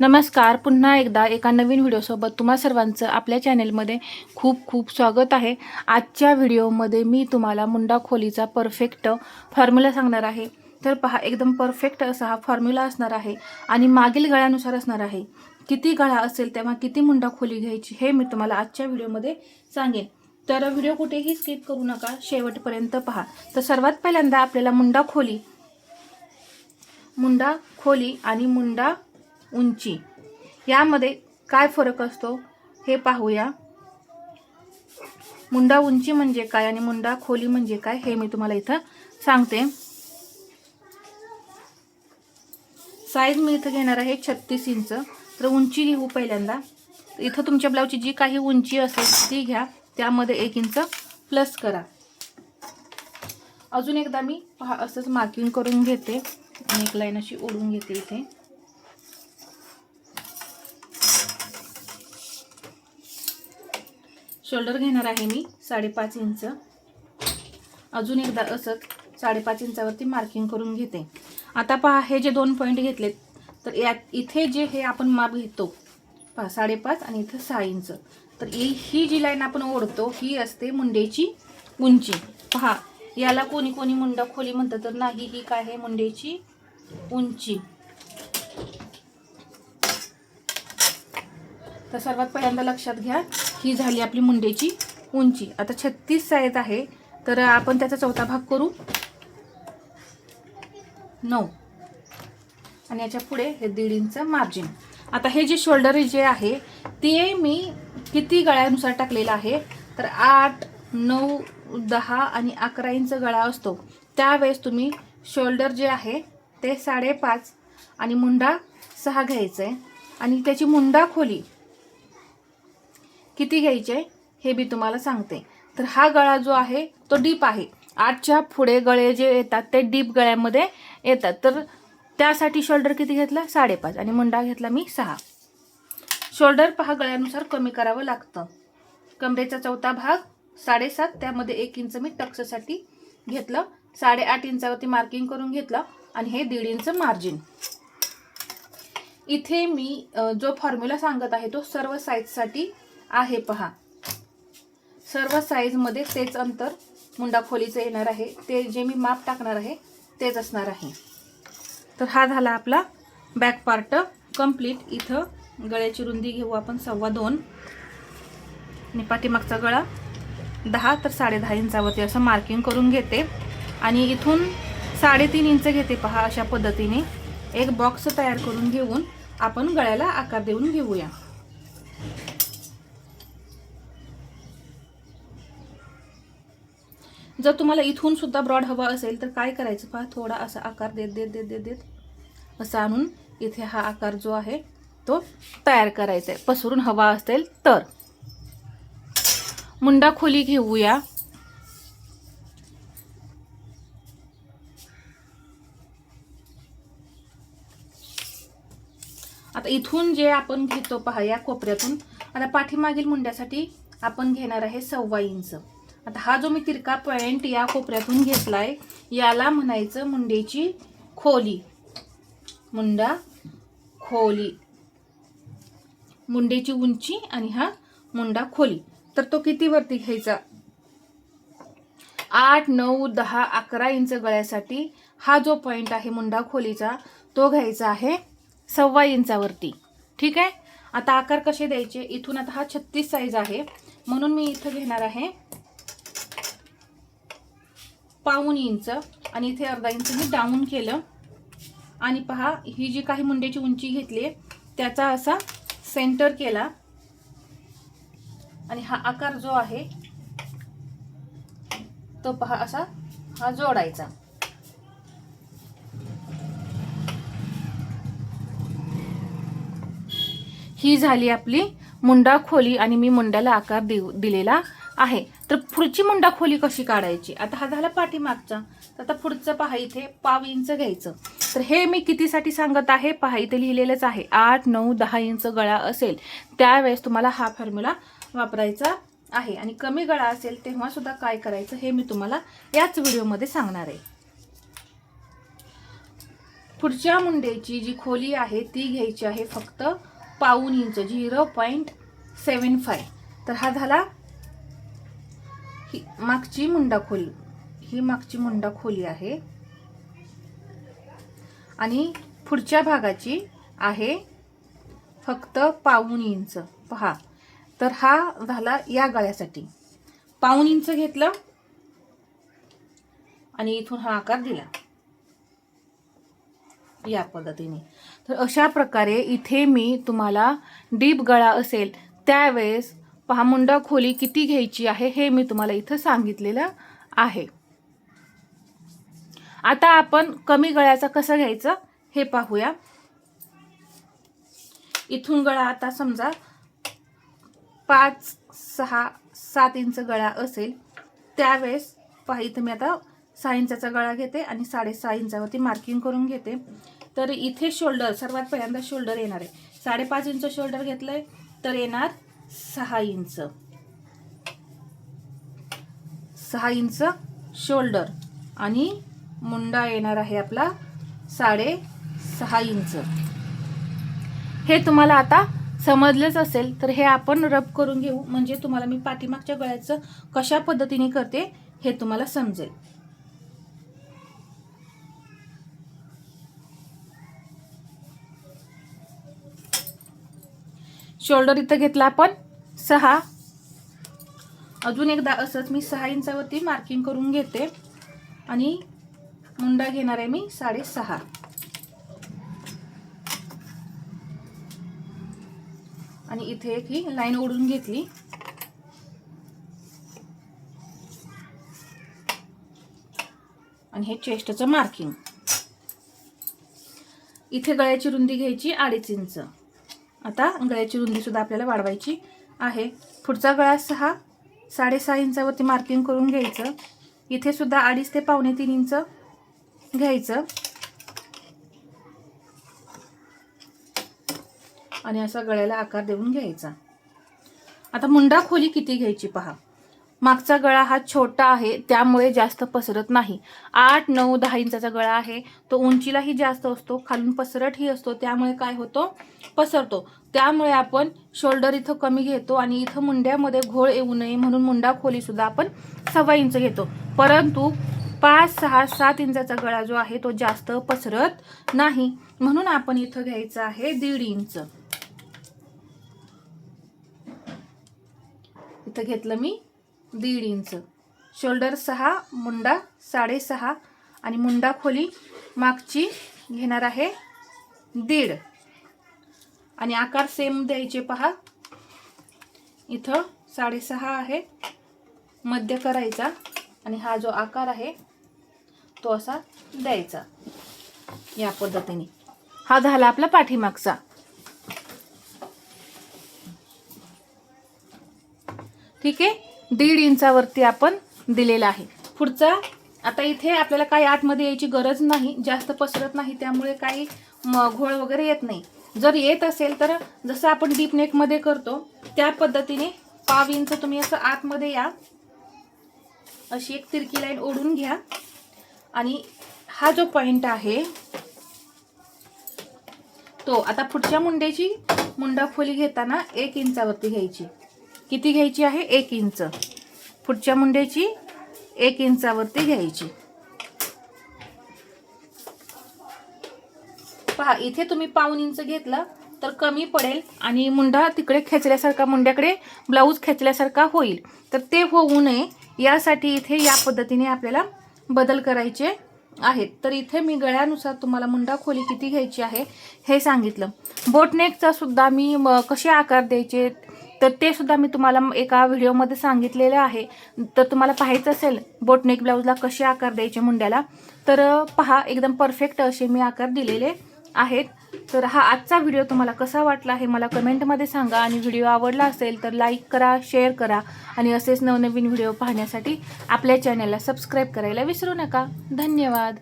नमस्कार. पुन्हा एकदा एका नवीन व्हिडिओसोबत तुम्हा सर्वांचं आपल्या चॅनेलमध्ये खूप खूप स्वागत आहे. आजच्या व्हिडिओमध्ये मी तुम्हाला मुंडा खोलीचा परफेक्ट फॉर्म्युला सांगणार आहे. तर पहा एकदम परफेक्ट असा हा फॉर्म्युला असणार आहे आणि मागील गळ्यानुसार असणार आहे. किती गळा असेल तेव्हा किती मुंडा खोली घ्यायची हे मी तुम्हाला आजच्या व्हिडिओमध्ये सांगेन. तर व्हिडिओ कुठेही स्किप करू नका शेवटपर्यंत पहा. तर सर्वात पहिल्यांदा आपल्याला मुंडा खोली मुंडा खोली आणि मुंडा उंची. यामध्ये काय फरक असतो हे पाहूया. मुंडा उंची म्हणजे काय आणि मुंडा खोली म्हणजे काय हे मी तुम्हाला इथं सांगते. साईज मी इथं घेणार आहे छत्तीस इंच. तर उंची घेऊ पहिल्यांदा. इथं तुमच्या ब्लाऊजची जी काही उंची असेल ती घ्या. त्यामध्ये एक इंच प्लस करा. अजून एकदा मी पहा असंच मार्किंग करून घेते आणि एक लाईन अशी ओढून घेते इथे. शोल्डर घेणार आहे मी साडेपाच इंच. अजून एकदा असंच साडेपाच इंचावरती मार्किंग करून घेते. आता पहा हे जे दोन पॉईंट घेतलेत तर यात इथे जे हे आपण माप घेतो पहा साडेपाच आणि इथं सहा इंच. तर ही ही जी लाईन आपण ओढतो ही असते मुंडेची उंची. पहा याला कोणी कोणी मुंडा खोली म्हणतं तर नाही ही काय आहे? मुंडेची उंची. तर सर्वात पहिल्यांदा लक्षात घ्या ही झाली आपली मुंडेची उंची. आता छत्तीस साईज आहे तर आपण त्याचा चौथा भाग करू. नऊ. आणि याच्यापुढे हे दीड इंच मार्जिन आता हे जे शोल्डर जे आहे ते मी किती गळ्यानुसार टाकलेलं आहे? तर आठ नऊ दहा आणि अकरा इंच गळा असतो. त्यावेळेस तुम्ही शोल्डर जे आहे ते साडेपाच आणि मुंडा सहा घ्यायचं आहे आणि त्याची मुंडा खोली किती घ्यायचे हे मी तुम्हाला सांगते. तर हा गळा जो आहे तो डीप आहे. आठच्या पुढे गळे जे येतात ते डीप गळ्यामध्ये येतात. तर त्यासाठी शोल्डर किती घेतला? साडेपाच. आणि मुंडा घेतला मी सहा. शोल्डर पहा गळ्यानुसार कमी करावं लागतं. कमरेचा चौथा भाग साडेसात. त्यामध्ये एक इंच मी टक्ससाठी घेतलं. साडेआठ इंचावरती मार्किंग करून घेतलं. आणि हे दीड इंच मार्जिन इथे मी जो फॉर्म्युला सांगत आहे तो सर्व साईजसाठी आहे पहा. सर्व साईजमध्ये तेच अंतर मुंडा खोलीचं येणार आहे. ते जे मी माप टाकणार आहे तेच असणार आहे. तर हा झाला आपला बॅक पार्ट कंप्लीट इथं गळ्याची रुंदी घेऊ आपण सव्वा दोन. आणि पाठीमागचा गळा दहा तर साडेदहा इंचावरती असं मार्किंग करून घेते. आणि इथून साडेतीन इंच घेते पहा अशा पद्धतीने. एक बॉक्स तयार करून घेऊन आपण गळ्याला आकार देऊन घेऊया. जर तुम्हाला इथून सुद्धा ब्रॉड हवा असेल तर काय करायचं पहा? थोडा असा आकार देत देत देत देत देत. असं आणून इथे हा आकार जो आहे तो तयार करायचा आहे. पसरून हवा असेल तर. मुंडा खोली घेऊया. आता इथून जे आपण घेतो पहा या कोपऱ्यातून आता पाठीमागील मुंड्यासाठी आपण घेणार आहे सव्वा इंच. आता हा जो मी तिरका पॉइंट या कोपऱ्यातून घेतलाय याला म्हणायचं मुंडेची खोली. मुंडा खोली. मुंडेची उंची आणि हा मुंडा खोली. तर तो किती वरती घ्यायचा? आठ नऊ दहा अकरा इंच गळ्यासाठी हा जो पॉइंट आहे मुंडा खोलीचा तो घ्यायचा आहे सव्वा इंचावरती. ठीक आहे? आता आकार कसे द्यायचे? इथून आता हा छत्तीस साईज आहे. म्हणून मी इथं घेणार आहे पाऊन इंच आणि इथे अर्धा इंच मी डाऊन केलं. आणि पहा ही जी काही मुंड्याची उंची घेतली आहे त्याचा असा सेंटर केला. आणि हा आकार जो आहे तो पहा असा हा जोडायचा. ही झाली आपली मुंडा खोली आणि मी मुंड्याला आकार देऊ दिलेला आहे. तर पुढची मुंडा खोली कशी काढायची? आता हा झाला पाठीमागचा. तर आता पुढचं पहा इथे पाव इंच घ्यायचं. तर हे मी कितीसाठी सांगत आहे? पहा इथे लिहिलेलंच आहे. आठ नऊ दहा इंच गळा असेल. त्यावेळेस तुम्हाला हा फॉर्म्युला वापरायचा आहे. आणि कमी गळा असेल तेव्हा सुद्धा काय करायचं हे मी तुम्हाला याच व्हिडिओमध्ये सांगणार आहे. पुढच्या मुंड्याची जी खोली आहे ती घ्यायची आहे फक्त पाऊन inch zero point seven five तर हा झाला ही मागची मुंडा खोली ही मागची मुंडा खोली आहे. आणि पुढच्या भागाची आहे फक्त पाऊन इंच. पहा तर हा झाला या गळ्यासाठी. पाऊन इंच घेतलं आणि इथून हा आकार दिला. या पद्धतीने. तर अशा प्रकारे इथे मी तुम्हाला डीप गळा असेल त्यावेळेस पहा मुंडा खोली किती घ्यायची आहे हे मी तुम्हाला इथं सांगितलेलं आहे. आता आपण कमी गळ्याचा कसं घ्यायचं हे पाहूया. इथून गळा आता समजा पाच सहा सात इंच गळा असेल त्यावेळेस पहा इथं मी आता सहा इंचाचा गळा घेते आणि साडेसहा इंचावरती मार्किंग करून घेते. तर इथे शोल्डर सर्वात पहिल्यांदा शोल्डर येणार आहे. साडेपाच इंच शोल्डर घेतलंय तर येणार सहा इंच. सहा इंच शोल्डर. आणि मुंडा येणार आहे आपला साडे सहा इंच. हे तुम्हाला आता समजलंच असेल तर हे आपण रब करून घेऊ. म्हणजे तुम्हाला मी पाठीमागच्या गळ्याचं कशा पद्धतीने करते हे तुम्हाला समजेल. शोल्डर इथं घेतला आपण. सहा. अजून एकदा असंच मी सहा इंचावरती मार्किंग करून घेते. आणि मुंडा घेणार आहे मी साडेसहा. आणि इथे एक ही लाईन ओढून घेतली. आणि हे चेस्टचं मार्किंग इथे गळ्याची रुंदी घ्यायची अडीच इंच. आता गळ्याची रुंदीसुद्धा आपल्याला वाढवायची आहे. पुढचा गळा सहा साडेसहा इंचावरती मार्किंग करून घ्यायचं. इथेसुद्धा अडीच ते पावणे तीन इंच घ्यायचं. आणि असा गळ्याला आकार देऊन घ्यायचा. आता मुंडा खोली किती घ्यायची पहा. मागचा गळा हा छोटा आहे त्यामुळे जास्त पसरत नाही. आठ नऊ दहा इंचाचा गळा आहे. तो उंचीलाही जास्त असतो खालून पसरटही असतो त्यामुळे काय होतो? पसरतो. त्यामुळे आपण शोल्डर इथं कमी घेतो आणि इथं मुंड्यामध्ये घोळ येऊ नये म्हणून मुंडा खोलीसुद्धा आपण सव्वा इंच घेतो. परंतु पाच सहा सात इंचाचा गळा जो आहे तो जास्त पसरत नाही. म्हणून आपण इथं घ्यायचं आहे दीड इंच. इथं घेतलं मी. दीड इंच. शोल्डर सहा मुंडा साडेसहा आणि मुंडा खोली मागची घेणार आहे दीड. आणि आकार सेम द्यायचे पहा. इथं साडेसहा आहे मध्य करायचा आणि हा जो आकार आहे तो असा द्यायचा या पद्धतीने. हा झाला आपला पाठीमागचा. ठीक आहे? दीड इंचावरती आपण दिलेला आहे. पुढचा आता इथे आपल्याला काही आतमध्ये यायची गरज नाही जास्त पसरत नाही त्यामुळे काही घोळ वगैरे येत नाही. जर येत असेल तर जसं आपण डीप नेकमध्ये करतो त्या पद्धतीने पाव इंच तुम्ही असं आतमध्ये या. अशी एक तिरकी लाईन ओढून घ्या. आणि हा जो पॉइंट आहे तो आता पुढच्या मुंड्याची मुंडा खोली घेताना एक इंचावरती घ्यायची. किती घ्यायची आहे? एक इंच. पुढच्या मुंड्याची एक इंचावरती घ्यायची. पहा इथे तुम्ही पाऊन इंच घेतलं तर कमी पडेल आणि मुंडा तिकडे खेचल्यासारखा मुंड्याकडे ब्लाऊज खेचल्यासारखा होईल. तर ते होऊ नये. यासाठी इथे या पद्धतीने आपल्याला बदल करायचे आहेत. तर इथे मी गळ्यानुसार तुम्हाला मुंडा खोली किती घ्यायची आहे हे सांगितलं. बोटनेकचा सुद्धा मी म, कसे आकार द्यायचे तर ते सुद्धा मी तुम्हाला एका व्हिडिओमध्ये सांगितलेलं आहे. तर तुम्हाला पाहायचं असेल बोटनेक ब्लाऊजला कसे आकार द्यायचे मुंड्याला. तर पहा एकदम परफेक्ट असे मी आकार दिलेले आहेत. तर हा आजचा व्हिडिओ तुम्हाला कसा वाटला हे मला कमेंटमध्ये सांगा. आणि व्हिडिओ आवडला असेल तर लाईक करा शेअर करा. आणि असेच नवनवीन व्हिडिओ पाहण्यासाठी आपल्या चॅनलला सबस्क्राईब करायला विसरू नका. धन्यवाद.